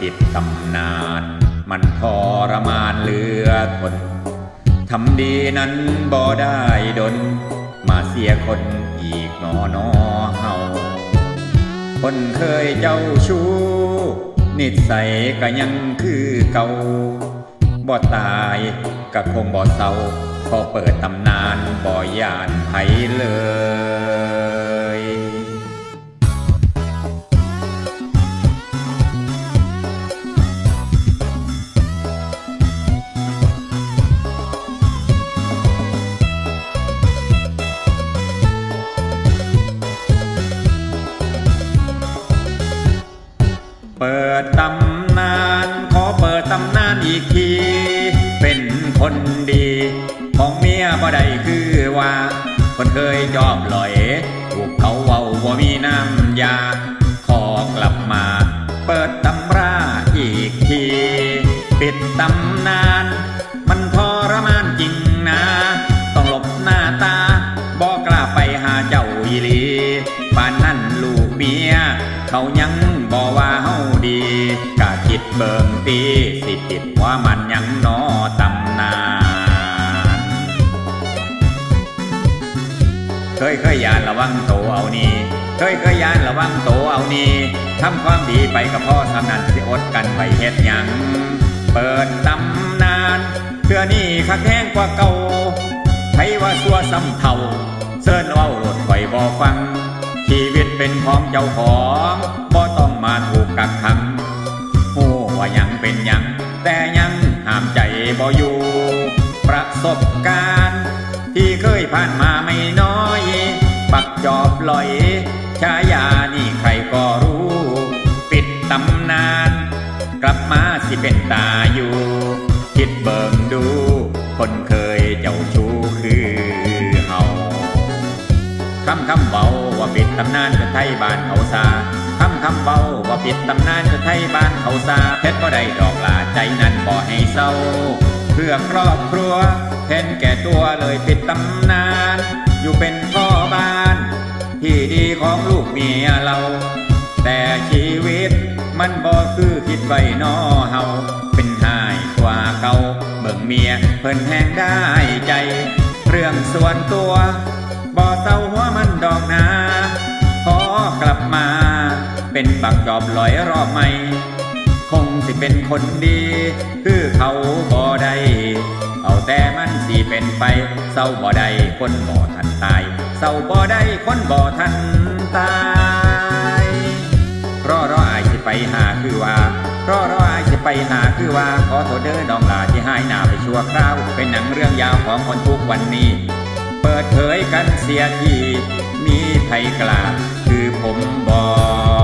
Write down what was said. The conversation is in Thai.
อปิดตำนาน มันทรมานเหลือทนทำดีนั้นบ่ได้ดน มาเสียคนอีกหนอนอเฮาคนเคยเจ้าชู้ นิสัยก็ยังคือเก่าบ่ตายก็คงบ่เศร้าพอเปิดตำนานบ่ยานไผเลย เปิดตำนาน ขอเปิดตำนานอีกที เป็นคนดี ของเมียบ่ได้คือว่า คนเคยจอบลอยถูกเขาเว้าว่ามีน้ำยา ขอกลับมา เปิดตำราอีกที ปิดตำนาน มันทรมานจริงนะ ต้องหลบหน้าตาบอกกล้าไปหาเจ้าอีลีป่านนั่นลูกเมีย เขายัง เบิ่งตีสิผิดว่ามันยังนอตำนาน เคยเคยยานระวังโตเอานี่เคยเคยยานระวังโตเอานี่ทำความดีไปกับพ่อสำนันสิอดกันไปเฮ็ดหยัง เปิดตำนานเพื่อนี่คักแห้งกว่าเก่าใครว่าสัวซ้ำเท่าเสิร์นเว้าโหลดไว้บ่ฟัง ชีวิตเป็นของเจ้าของบ่ต้องมาถูกกักขัง เป็นหยัง แต่ยังห้ามใจบ่อยู่ ประสบการณ์ ที่เคยผ่านมาไม่น้อย ปักจอบลอยชายานี่ใครก็รู้ ปิดตำนาน กลับมาสิเป็นตาอยู่ คิดเบิ่งดู คนเคยเจ้าชู้คือเฮาคำคำเบาว่าปิดตำนานจะไทยบ้านเขาซา คำคำเบาว่าปิดตำนานจะไทยบ้านเขาซาเพชรก็ได้ดอกลาใจนั้นบ่ให้เศร้า เพื่อครอบครัวเห็นแก่ตัวเลยปิดตำนาน อยู่เป็นพ่อบ้าน ที่ดีของลูกเมียเรา แต่ชีวิตมันบ่คือคิดไว้นอเฮาเป็นหายกว่าเก่าเบิ่งเมียเพิ่นแหงได้ใจ เรื่องส่วนตัวบ่เศร้าหัวมันดอกนาขอกลับมา เป็นบักจอบลอยรอบใหม่ คงสิเป็นคนดี คือเขาบ่ได้เอาแต่มันสิเป็นไปเศร้าบ่ได้คนบ่ทันตายเศร้าบ่ได้คนบ่ทันตายรอรออายสิไปหาคือว่ารอรออายสิไปหาคือว่าขอโทษเด้อน้องลาที่หายหน้าไปชั่วคราว เป็นหนังเรื่องยาวของคนทุกวันนี้ เปิดเผยกันเสียทีมีไผกล้าคือผมบอก